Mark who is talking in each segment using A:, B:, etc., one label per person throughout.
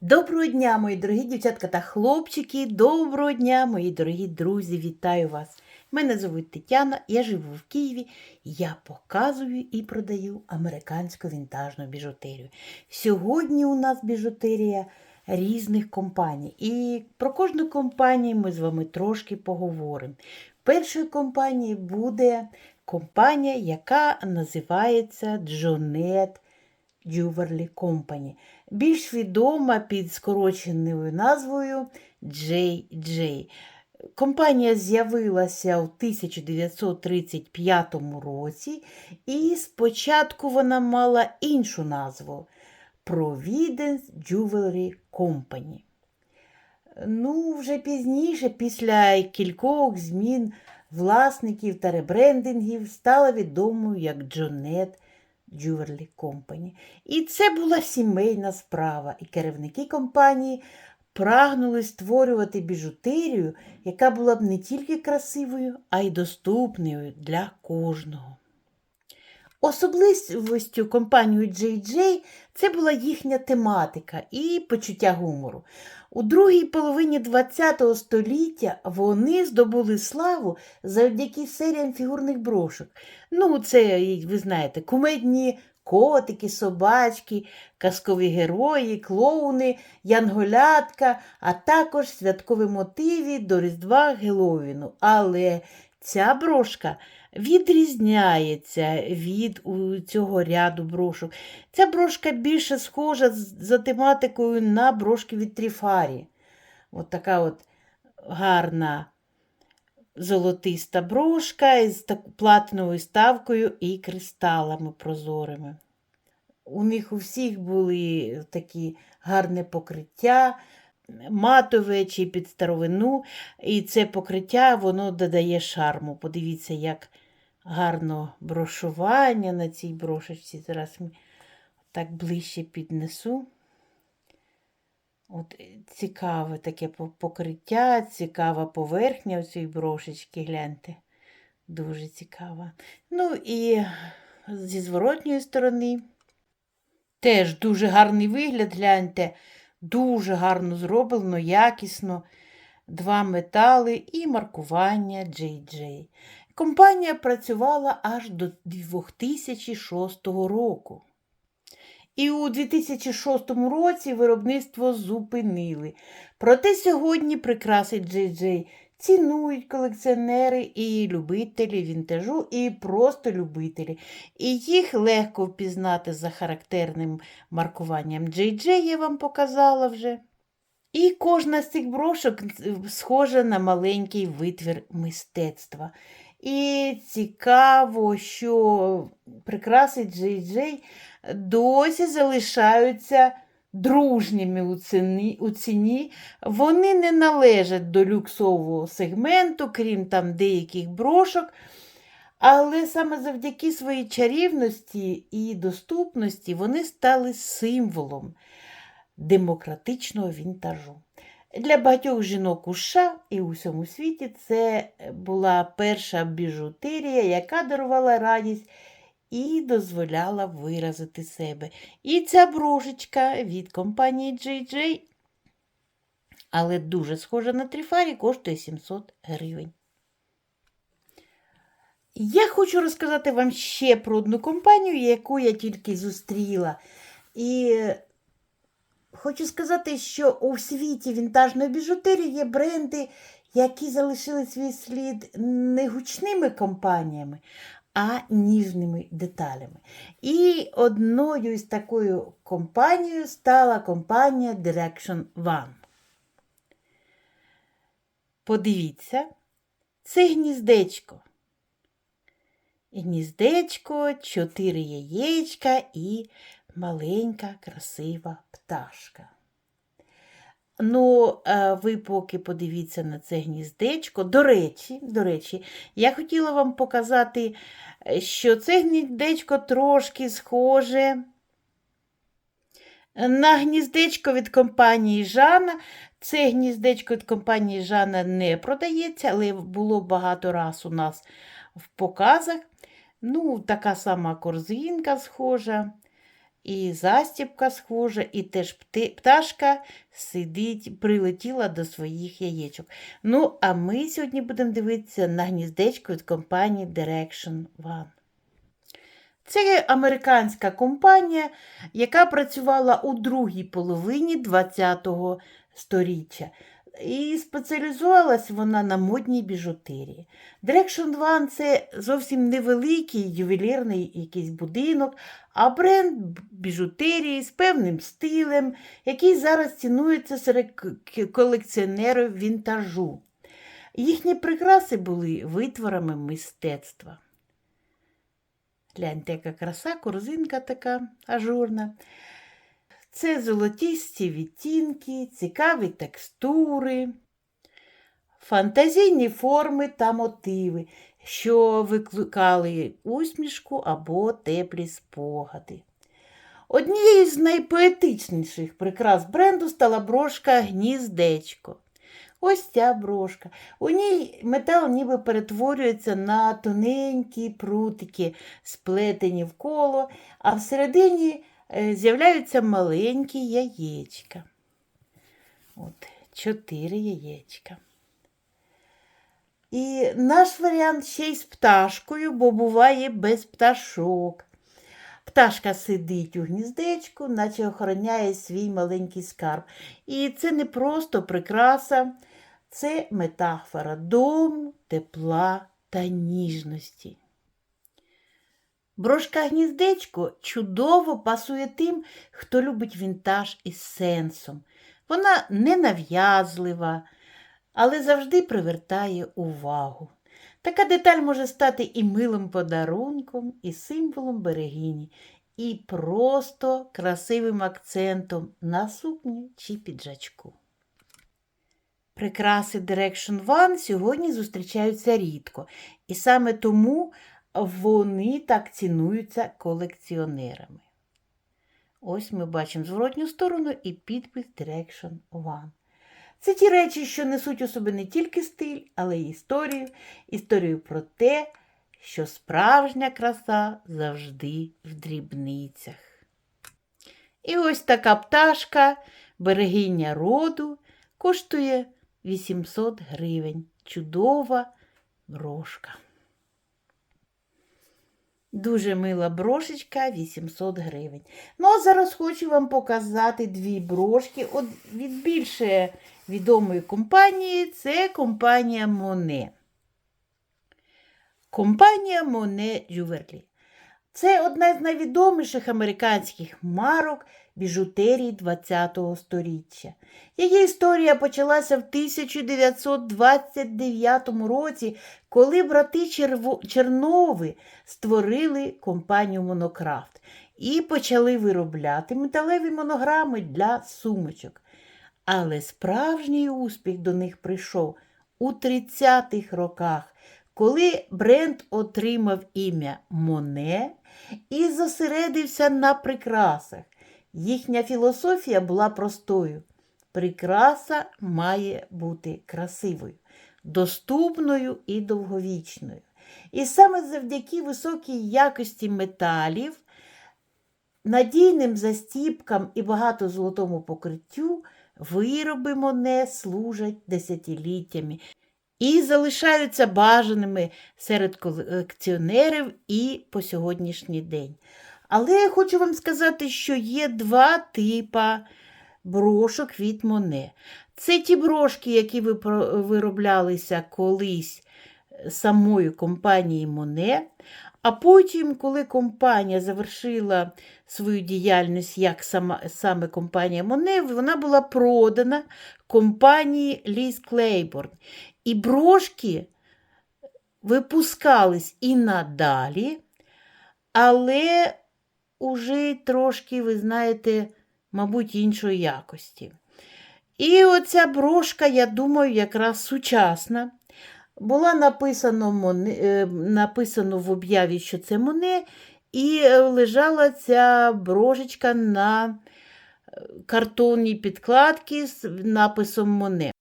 A: Доброго дня, мої дорогі дівчатка та хлопчики. Доброго дня, мої дорогі друзі, вітаю вас. Мене звуть Тетяна, я живу в Києві. Я показую і продаю американську вінтажну біжутерію. Сьогодні у нас біжутерія різних компаній. І про кожну компанію ми з вами трошки поговоримо. Першою компанією буде компанія, яка називається Джонет Jewelry Company, більш відома під скороченою назвою JJ. Компанія з'явилася у 1935 році, і спочатку вона мала іншу назву Providence Jewelry Company. Ну, вже пізніше, після кількох змін власників та ребрендингів, стала відомою як Джонет Jewelry Company. І це була сімейна справа, і керівники компанії прагнули створювати біжутерію, яка була б не тільки красивою, а й доступною для кожного. Особливістю компанії JJ це була їхня тематика і почуття гумору. У другій половині ХХ століття вони здобули славу завдяки серіям фігурних брошок. Ну, це, ви знаєте, кумедні котики, собачки, казкові герої, клоуни, янголятка, а також святкові мотиви до Різдва Геловіну. Але ця брошка відрізняється від цього ряду брошок. Ця брошка більше схожа за тематикою на брошки від Тріфарі. От така от гарна золотиста брошка із платиновою ставкою і кристалами прозорими. У них у всіх були такі гарне покриття, матове чи під старовину, і це покриття воно додає шарму. Подивіться, як гарно брошування на цій брошечці. Зараз так ближче піднесу. От е, цікаве таке покриття, цікава поверхня цієї брошечки, гляньте. Дуже цікава. Ну і зі зворотньої сторони теж дуже гарний вигляд, гляньте. Дуже гарно зроблено, якісно. Два метали і маркування JJ. Компанія працювала аж до 2006 року. І у 2006 році виробництво зупинили. Проте сьогодні прикраси JJ цінують колекціонери і любителі вінтажу, і просто любителі. І їх легко впізнати за характерним маркуванням JJ, я вам показала вже. І кожна з цих брошок схожа на маленький витвір мистецтва. І цікаво, що прикраси JJ досі залишаються дружніми у ціні, у ціні. Вони не належать до люксового сегменту, крім там деяких брошок. Але саме завдяки своїй чарівності і доступності вони стали символом демократичного вінтажу. Для багатьох жінок у США і у всьому світі це була перша біжутерія, яка дарувала радість і дозволяла виразити себе. І ця брошечка від компанії JJ, але дуже схожа на тріфарі, коштує 700 гривень. Я хочу розказати вам ще про одну компанію, яку я тільки зустріла. І хочу сказати, що у світі вінтажної біжутерії є бренди, які залишили свій слід не гучними компаніями, а ніжними деталями. І одною із такою компанією стала компанія Direction One. Подивіться, це гніздечко. Гніздечко, чотири яєчка і маленька красива пташка. Ну, е, ви поки подивіться на це гніздечко. До речі, до речі, я хотіла вам показати, е, що це гніздечко трошки схоже на гніздечко від компанії Жана. Це гніздечко від компанії Жана не продається, але було багато раз у нас в показах. Ну, така сама корзинка схожа. І застібка схожа, і теж пташка сидить, прилетіла до своїх яєчок. Ну, а ми сьогодні будемо дивитися на гніздечко від компанії Direction One. Це американська компанія, яка працювала у другій половині ХХ століття. І спеціалізувалась вона на модній біжутерії. Direction One це зовсім невеликий ювелірний якийсь будинок, а бренд біжутерії з певним стилем, який зараз цінується серед колекціонерів вінтажу. Їхні прикраси були витворами мистецтва. Гляньте, яка краса, корзинка така ажурна. Це золотісті відтінки, цікаві текстури, фантазійні форми та мотиви, що викликали усмішку або теплі спогади. Однією з найпоетичніших прикрас бренду стала брошка Гніздечко. Ось ця брошка. У ній метал ніби перетворюється на тоненькі прутики, сплетені в коло, а всередині е, з'являються маленькі яєчка. От, чотири яєчка. І наш варіант ще й з пташкою, бо буває без пташок. Пташка сидить у гніздечку, наче охороняє свій маленький скарб. І це не просто прикраса, це метафора дому, тепла та ніжності. Брошка гніздечко чудово пасує тим, хто любить вінтаж із сенсом. Вона ненав'язлива, але завжди привертає увагу. Така деталь може стати і милим подарунком, і символом берегині, і просто красивим акцентом на сукні чи піджачку. Прикраси Direction One сьогодні зустрічаються рідко, і саме тому вони так цінуються колекціонерами. Ось ми бачимо зворотню сторону і підпис Direction One. Це ті речі, що несуть у собі не тільки стиль, але й історію, історію про те, що справжня краса завжди в дрібницях. І ось така пташка, берегиня роду, коштує 800 гривень. Чудова брошка. Дуже мила брошечка 800 гривень. Ну, а зараз хочу вам показати дві брошки від більше відомої компанії. Це компанія Моне. Компанія Моне Jewelry. Це одна з найвідоміших американських марок біжутерії ХХ століття. Її історія почалася в 1929 році, коли брати Черво... Чернови створили компанію Монокрафт і почали виробляти металеві монограми для сумочок. Але справжній успіх до них прийшов у 30-х роках, коли бренд отримав ім'я Моне і зосередився на прикрасах. Їхня філософія була простою. Прикраса має бути красивою, доступною і довговічною. І саме завдяки високій якості металів, надійним застіпкам і багато золотому покриттю вироби Моне служать десятиліттями і залишаються бажаними серед колекціонерів і по сьогоднішній день. Але я хочу вам сказати, що є два типа брошок від Моне. Це ті брошки, які випро- вироблялися колись самою компанією Моне, а потім, коли компанія завершила свою діяльність як сама, саме компанія Моне, вона була продана компанії Ліс Клейборн. І брошки випускались і надалі, але уже трошки, ви знаєте, мабуть, іншої якості. І оця брошка, я думаю, якраз сучасна. Була написано, е, написано в об'яві, що це Моне, і е, лежала ця брошечка на е, картонній підкладці з написом Моне.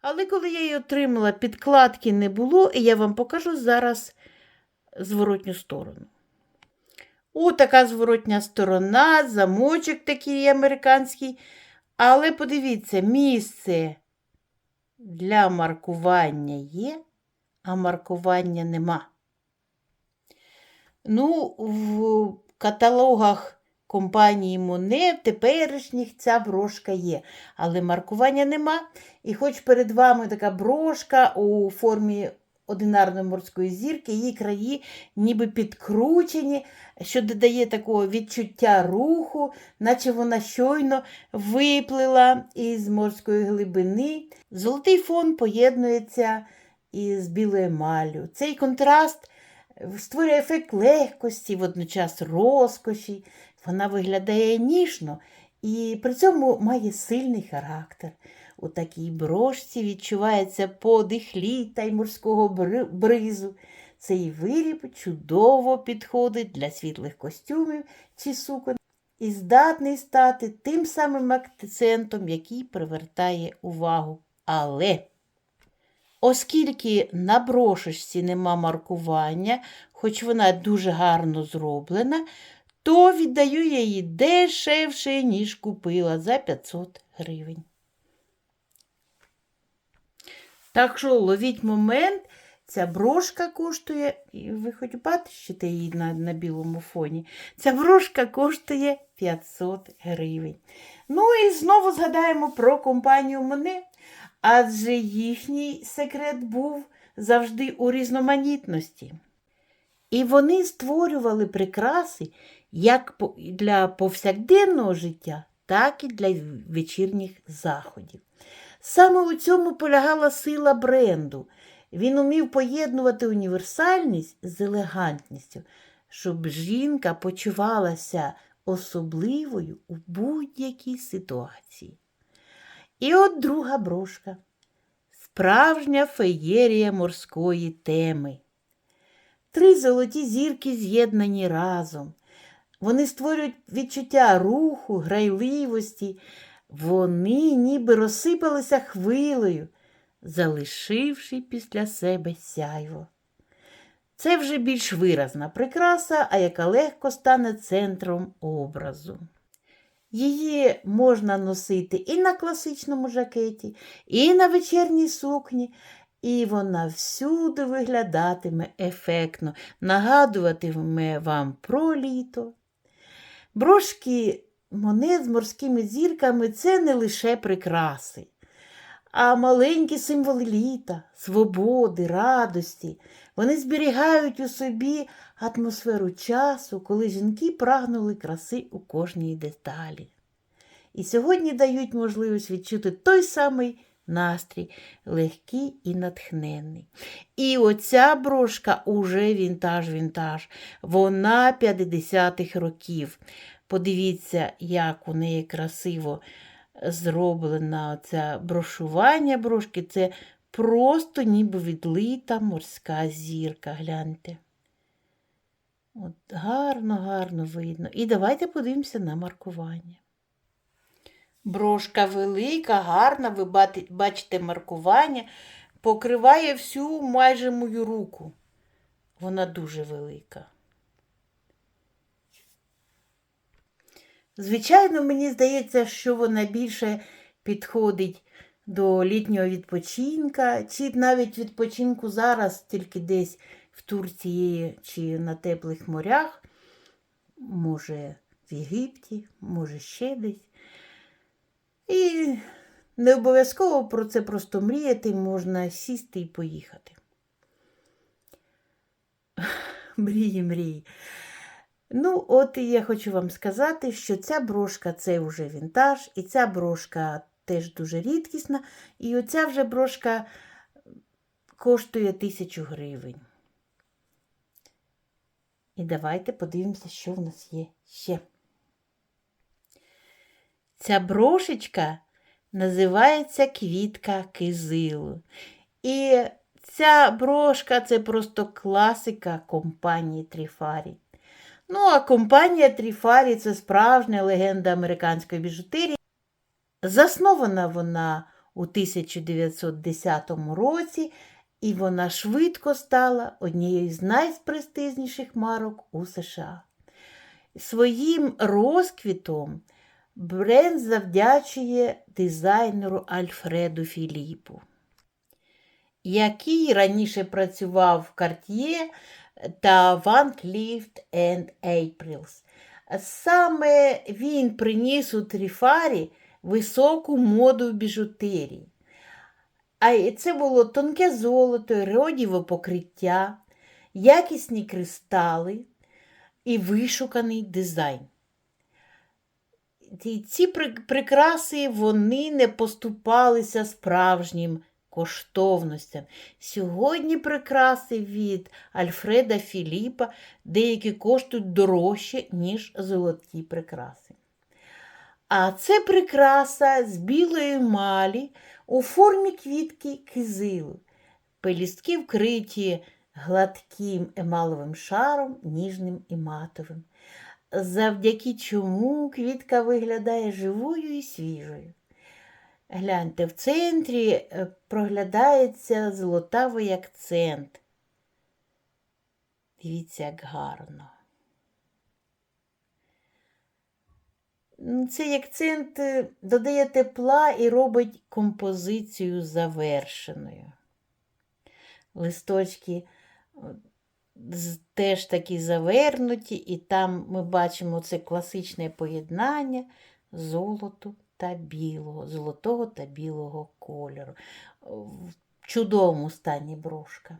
A: Але коли я її отримала, підкладки не було, і я вам покажу зараз зворотню сторону. О, така зворотня сторона, замочок такий американський. Але подивіться, місце для маркування є, а маркування нема. Ну, в каталогах компанії Моне теперішніх ця брошка є, але маркування нема. І хоч перед вами така брошка у формі одинарної морської зірки, її краї ніби підкручені, що додає такого відчуття руху, наче вона щойно виплила із морської глибини. Золотий фон поєднується із білою емаллю. Цей контраст створює ефект легкості, водночас розкоші. Вона виглядає ніжно і при цьому має сильний характер. У такій брошці відчувається подих літа й морського бризу. Цей виріб чудово підходить для світлих костюмів чи сукон і здатний стати тим самим акцентом, який привертає увагу. Але Оскільки на брошечці нема маркування, хоч вона дуже гарно зроблена, то віддаю я її дешевше, ніж купила за 500 гривень. Так що ловіть момент, ця брошка коштує, ви хоч бачите її на, на білому фоні, ця брошка коштує 500 гривень. Ну і знову згадаємо про компанію Моне. Адже їхній секрет був завжди у різноманітності. І вони створювали прикраси як для повсякденного життя, так і для вечірніх заходів. Саме у цьому полягала сила бренду. Він умів поєднувати універсальність з елегантністю, щоб жінка почувалася особливою у будь-якій ситуації. І от друга брошка. Справжня феєрія морської теми. Три золоті зірки з'єднані разом. Вони створюють відчуття руху, грайливості. Вони ніби розсипалися хвилею, залишивши після себе сяйво. Це вже більш виразна прикраса, а яка легко стане центром образу. Її можна носити і на класичному жакеті, і на вечірній сукні, і вона всюди виглядатиме ефектно, нагадуватиме вам про літо. Брошки монет з морськими зірками це не лише прикраси, а маленькі символи літа, свободи, радості. Вони зберігають у собі атмосферу часу, коли жінки прагнули краси у кожній деталі. І сьогодні дають можливість відчути той самий настрій, легкий і натхненний. І оця брошка уже вінтаж-вінтаж. Вона 50-х років. Подивіться, як у неї красиво зроблено це брошування брошки. Це просто ніби відлита морська зірка. Гляньте. От Гарно, гарно видно. І давайте подивимося на маркування. Брошка велика, гарна, ви бачите маркування, покриває всю майже мою руку. Вона дуже велика. Звичайно, мені здається, що вона більше підходить до літнього відпочинка, чи навіть відпочинку зараз, тільки десь в Турції чи на теплих морях, може в Єгипті, може ще десь. І не обов'язково про це просто мріяти, можна сісти і поїхати. Мрії, мрії. Ну, от і я хочу вам сказати, що ця брошка це вже вінтаж, і ця брошка теж дуже рідкісна, і оця вже брошка коштує тисячу гривень. І давайте подивимося, що в нас є ще. Ця брошечка називається квітка кизилу. І ця брошка це просто класика компанії Тріфарі. Ну, а компанія Тріфарі це справжня легенда американської біжутерії. Заснована вона у 1910 році, і вона швидко стала однією з найпрестижніших марок у США. Своїм розквітом бренд завдячує дизайнеру Альфреду Філіпу, який раніше працював в Cartier та Van Cleef Aprils. Саме він приніс у Тріфарі високу моду в біжутерії. А це було тонке золото, родіве покриття, якісні кристали і вишуканий дизайн. Ці прикраси вони не поступалися справжнім коштовностям. Сьогодні прикраси від Альфреда Філіпа деякі коштують дорожче, ніж золоті прикраси. А це прикраса з білої емалі у формі квітки кизилу. Пелістки вкриті гладким емаловим шаром, ніжним і матовим, завдяки чому квітка виглядає живою і свіжою. Гляньте, в центрі е, проглядається золотавий акцент. Дивіться, як гарно. Цей акцент е, додає тепла і робить композицію завершеною. Листочки теж такі завернуті, і там ми бачимо це класичне поєднання золоту та білого, золотого та білого кольору. В чудовому стані брошка.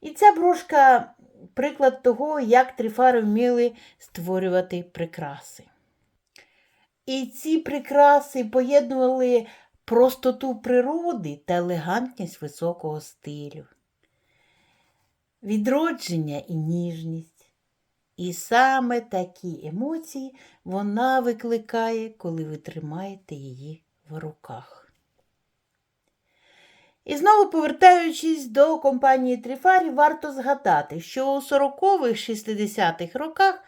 A: І ця брошка приклад того, як трифари вміли створювати прикраси. І ці прикраси поєднували простоту природи та елегантність високого стилю, відродження і ніжність. І саме такі емоції вона викликає, коли ви тримаєте її в руках. І знову повертаючись до компанії Тріфарі, варто згадати, що у 40-х 60-х роках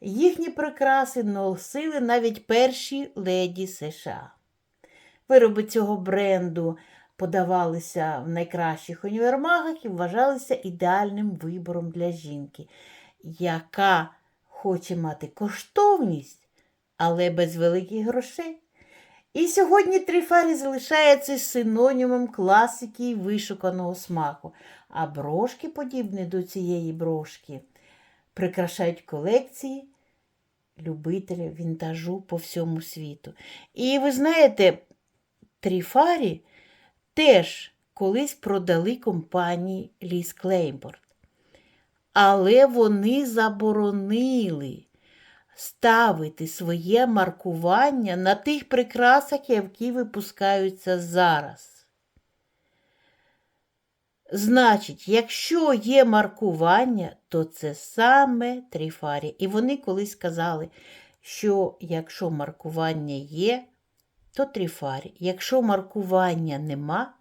A: їхні прикраси носили навіть перші леді США. Вироби цього бренду подавалися в найкращих універмагах і вважалися ідеальним вибором для жінки, яка хоче мати коштовність, але без великих грошей. І сьогодні трифарі залишається синонімом класики і вишуканого смаку, а брошки, подібні до цієї брошки, прикрашають колекції любителів вінтажу по всьому світу. І ви знаєте, трифарі теж колись продали компанії Ліс Клеймборд. Але вони заборонили ставити своє маркування на тих прикрасах, які випускаються зараз. Значить, якщо є маркування, то це саме трифарі. І вони колись сказали, що якщо маркування є, то трифарі. Якщо маркування нема,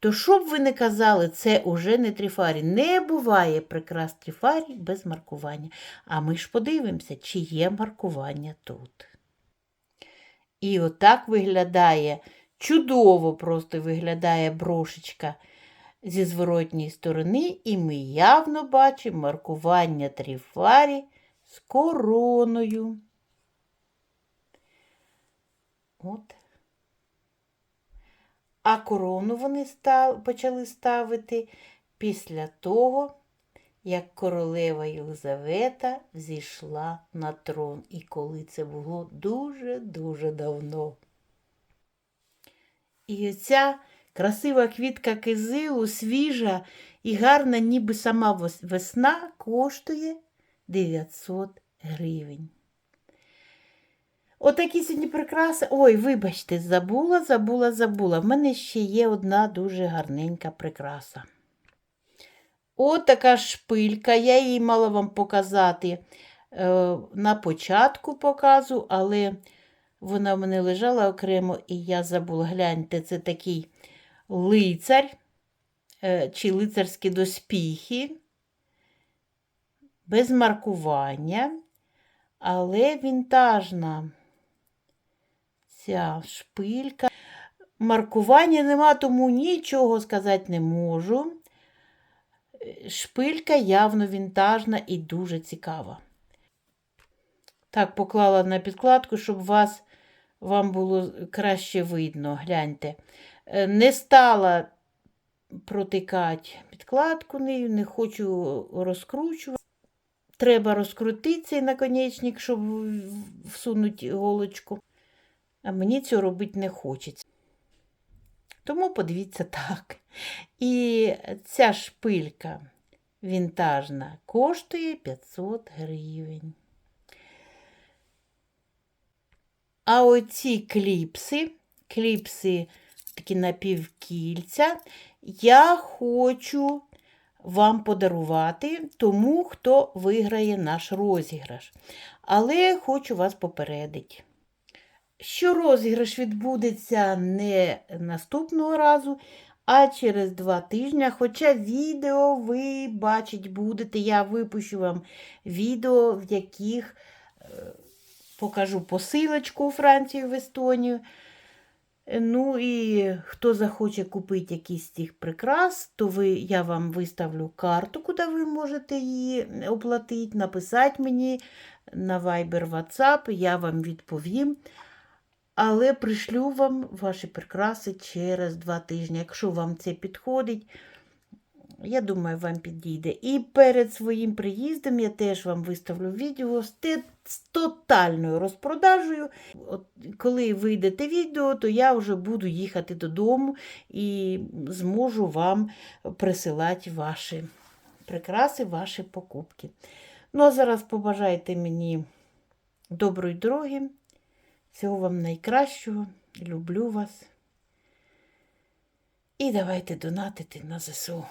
A: то що б ви не казали, це уже не трифарі. Не буває прикрас трифарі без маркування. А ми ж подивимося, чи є маркування тут. І отак виглядає, чудово просто виглядає брошечка зі зворотньої сторони, і ми явно бачимо маркування трифарі з короною. От а корону вони став, почали ставити після того, як королева Єлизавета зійшла на трон. І коли це було дуже-дуже давно. І оця красива квітка кизилу, свіжа і гарна, ніби сама весна, коштує 900 гривень. Отакі сьогодні прикраси. Ой, вибачте, забула, забула, забула. В мене ще є одна дуже гарненька прикраса. От така шпилька. Я її мала вам показати е, на початку показу, але вона в мене лежала окремо, і я забула. Гляньте, це такий лицар е, чи лицарські доспіхи, без маркування, але вінтажна ця шпилька. Маркування нема, тому нічого сказати не можу. Шпилька явно вінтажна і дуже цікава. Так, поклала на підкладку, щоб вас, вам було краще видно. Гляньте. Е, Не стала протикати підкладку нею, не хочу розкручувати. Треба розкрутити цей наконечник, щоб всунути голочку. А мені цього робити не хочеться. Тому подивіться так. І ця шпилька вінтажна коштує 500 гривень. А оці кліпси, кліпси такі напівкільця, я хочу вам подарувати тому, хто виграє наш розіграш. Але хочу вас попередити, що розіграш відбудеться не наступного разу, а через два тижні. Хоча відео ви бачить будете, я випущу вам відео, в яких е, покажу посилочку у Францію в Естонію. Ну і хто захоче купити якісь з цих прикрас, то ви, я вам виставлю карту, куди ви можете її оплатити, написати мені на Viber WhatsApp, я вам відповім. Але пришлю вам ваші прикраси через два тижні. Якщо вам це підходить, я думаю, вам підійде. І перед своїм приїздом я теж вам виставлю відео з, тотальною розпродажею. От, коли вийдете відео, то я вже буду їхати додому і зможу вам присилати ваші прикраси, ваші покупки. Ну, а зараз побажайте мені доброї дороги. Всього вам найкращого. Люблю вас. І давайте донатити на ЗСУ.